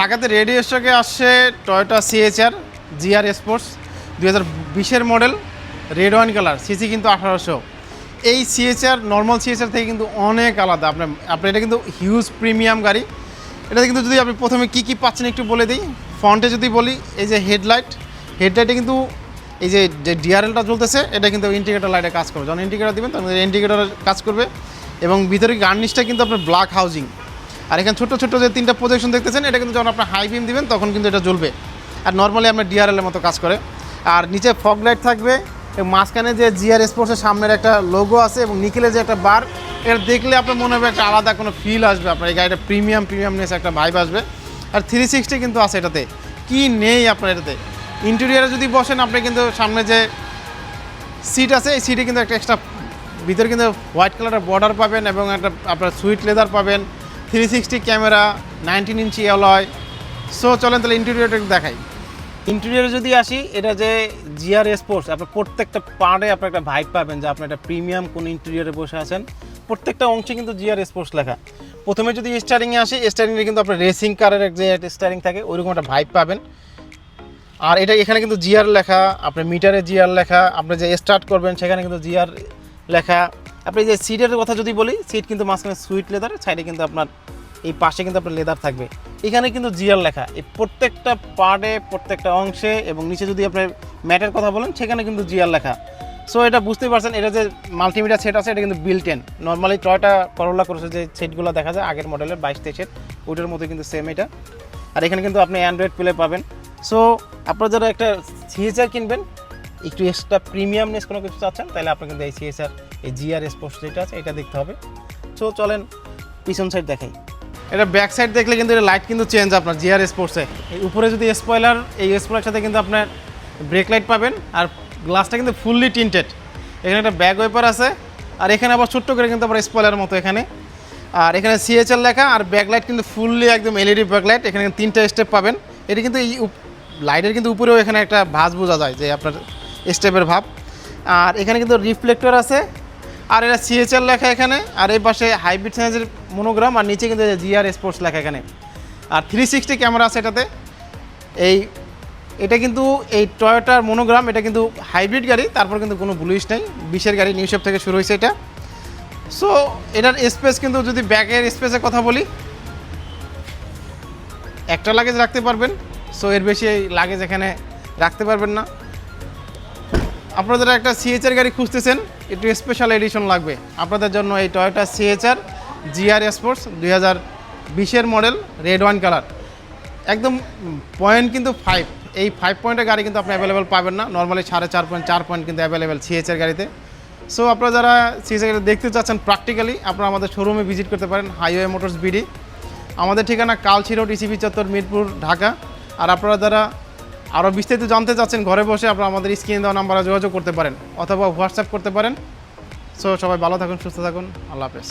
ঢাকাতে রেডিও স্টকে আসছে টয়োটা সিএচআর জিআর স্পোর্টস দু হাজার বিশের model red wine colour CC কিন্তু আঠারোশো। এই সিএচআর নর্মাল সিএচআর থেকে কিন্তু অনেক আলাদা। আপনার আপনার এটা কিন্তু হিউজ প্রিমিয়াম গাড়ি। এটাতে কিন্তু যদি আপনি প্রথমে কী কী পাচ্ছেন একটু বলে দিই। ফ্রন্টে যদি বলি, এই যে হেডলাইট হেডলাইটে কিন্তু এই যে যে ডিআরএলটা চলতেছে, এটা কিন্তু ইন্ডিকেটার লাইটে কাজ করবে। যখন ইন্ডিকেটার দিবেন, তখন ইন্ডিকেটার কাজ করবে। এবং ভিতরে গার্নিশটা কিন্তু আপনার ব্ল্যাক হাউজিং আর এখানে ছোটো ছোটো যে তিনটা প্রজেকশন দেখতেছেন, এটা কিন্তু যখন আপনার হাই বিম দিবেন, তখন কিন্তু এটা জ্বলবে। আর নর্মালি আপনার ডিআরএলের মতো কাজ করে। আর নিচে ফগ লাইট থাকবে মাঝখানে যে জিআর স্পোর্টসের সামনের একটা লোগো আছে, এবং নিকেলের যে একটা বার এটা দেখলে আপনার মনে হবে একটা আলাদা কোনো ফিল আসবে আপনার। এই গাড়িটা প্রিমিয়াম প্রিমিয়ামনেস একটা ভাইব আসবে। আর থ্রি সিক্সটি কিন্তু আছে এটাতে। কি নেই আপনার এটাতে? ইন্টেরিয়ারে যদি বসেন, আপনি কিন্তু সামনে যে সিট আছে, এই সিটে কিন্তু একটা এক্সট্রা ভিতরে কিন্তু হোয়াইট কালারের বর্ডার পাবেন, এবং একটা আপনার সুইট লেদার পাবেন। Three sixty camera nineteen inch alloy so চলেন তাহলে ইন্টেরিয়রটা দেখাই। ইন্টেরিয়রে যদি আসি, এটা যে জিআর স্পোর্টস আপনার প্রত্যেকটা পার্টে আপনার একটা ভাইব পাবেন যে আপনি একটা প্রিমিয়াম কোন ইন্টেরিয়রে বসে আছেন। প্রত্যেকটা অংশে কিন্তু জিআর স্পোর্টস লেখা। প্রথমে যদি স্টারিংয়ে আসি স্টারিংয়ে কিন্তু আপনার রেসিং কারের যে স্টারিং থাকে, ওইরকম একটা ভাইব পাবেন। আর এটা এখানে কিন্তু জিআর লেখা, আপনার মিটারে জিআর লেখা, আপনি যে স্টার্ট করবেন, সেখানে কিন্তু জিআর লেখা। আপনি যে সিটের কথা যদি বলি সিট কিন্তু মাঝখানে সুইট লেদার সাইডে কিন্তু আপনার, এই পাশে কিন্তু আপনার লেদার থাকবে। এখানে কিন্তু জিআর লেখা। এই প্রত্যেকটা পার্টে, প্রত্যেকটা অংশে এবং নিচে যদি আপনি ম্যাটের কথা বলেন, সেখানে কিন্তু জিআর লেখা। সো এটা বুঝতেই পারছেন, এটা যে মাল্টিমিডিয়া সেট আছে, এটা কিন্তু built in normally Toyota Corolla করেছে যে সেটগুলো দেখা যায়, আগের মডেলের বাইশ তেইশের, ওইটার মধ্যে কিন্তু সেম এটা। আর এখানে কিন্তু আপনি অ্যান্ড্রয়েড প্লে পাবেন। সো আপনারা যারা একটা সিএচআর কিনবেন, একটু এক্সট্রা প্রিমিয়ামনেস কোনো কিছু চাচ্ছেন, তাহলে আপনি কিন্তু এই সিএসআর এই জিআর স্পোর্টস যেটা আছে, এটা দেখতে হবে। সো চলেন, পিছন সাইড দেখাই। এটা ব্যাক সাইড দেখলে কিন্তু এটা লাইট কিন্তু চেঞ্জ আপনার জিআর স্পোর্টসে এই উপরে যদি স্পয়লার এই স্পয়লার সাথে কিন্তু আপনার ব্রেক লাইট পাবেন আর গ্লাসটা কিন্তু ফুললি টিন্টেড এখানে একটা ব্যাক ওয়েপার আছে, আর এখানে আবার ছোট্ট করে কিন্তু আবার স্পয়লার মতো এখানে। আর এখানে সিএচএল লেখা, আর ব্যাকলাইট কিন্তু ফুললি একদম এলইডি ব্যাকলাইট এখানে কিন্তু তিনটা স্টেপ পাবেন। এটা কিন্তু এই লাইটের কিন্তু উপরেও এখানে একটা ভাঁজ বোঝা যায় যে আপনার স্টেপের ভাব। আর এখানে কিন্তু রিফ্লেক্টর আছে আর এটা সিএচএল লেখা এখানে, আর এই পাশে হাইব্রিড সাইজের মনোগ্রাম, আর নিচে কিন্তু জিআর স্পোর্টস লেখা এখানে। আর থ্রি সিক্সটি ক্যামেরা আছে এটাতে। এই, এটা কিন্তু এই টয়োটার মনোগ্রাম, এটা কিন্তু হাইব্রিড গাড়ি, তারপর কিন্তু কোনো ব্লুইশ নেই। বিশের গাড়ি নিউশেপ থেকে শুরু হয়েছে এটা। সো এটার স্পেস কিন্তু যদি ব্যাগের স্পেসের কথা বলি, একটা লাগেজ রাখতে পারবেন। সো এর বেশি লাগেজ এখানে রাখতে পারবেন না। আপনারা যারা একটা সিএচআর গাড়ি খুঁজতেছেন, একটু স্পেশাল এডিশন লাগবে। আপনাদের জন্য এই টয়োটা সিএচআর জিআর স্পোর্টস দুই হাজার বিশের মডেল রেড ওয়ান কালার একদম পয়েন্ট কিন্তু ফাইভ এই ফাইভ পয়েন্টের গাড়ি কিন্তু আপনি অ্যাভেলেবেল পাবেন না। নর্মালি সাড়ে চার পয়েন্ট চার পয়েন্ট কিন্তু অ্যাভেলেবেল সিএচআর গাড়িতে। সো আপনারা যারা সিএচআর গাড়ি দেখতে চাচ্ছেন প্র্যাকটিক্যালি আপনারা আমাদের শোরুমে ভিজিট করতে পারেন হাইওয়ে মোটরস বিডি আমাদের ঠিকানা কালচি রোড ইসিবি চত্বর, মিরপুর, ঢাকা। আর আপনারা যারা আরও বিস্তারিত জানতে চাচ্ছেন, ঘরে বসে আপনারা আমাদের স্ক্রিনে দেওয়া নাম্বারে যোগাযোগ করতে পারেন অথবা হোয়াটসঅ্যাপ করতে পারেন। সো সবাই ভালো থাকুন, সুস্থ থাকুন, আল্লাহ হাফেজ।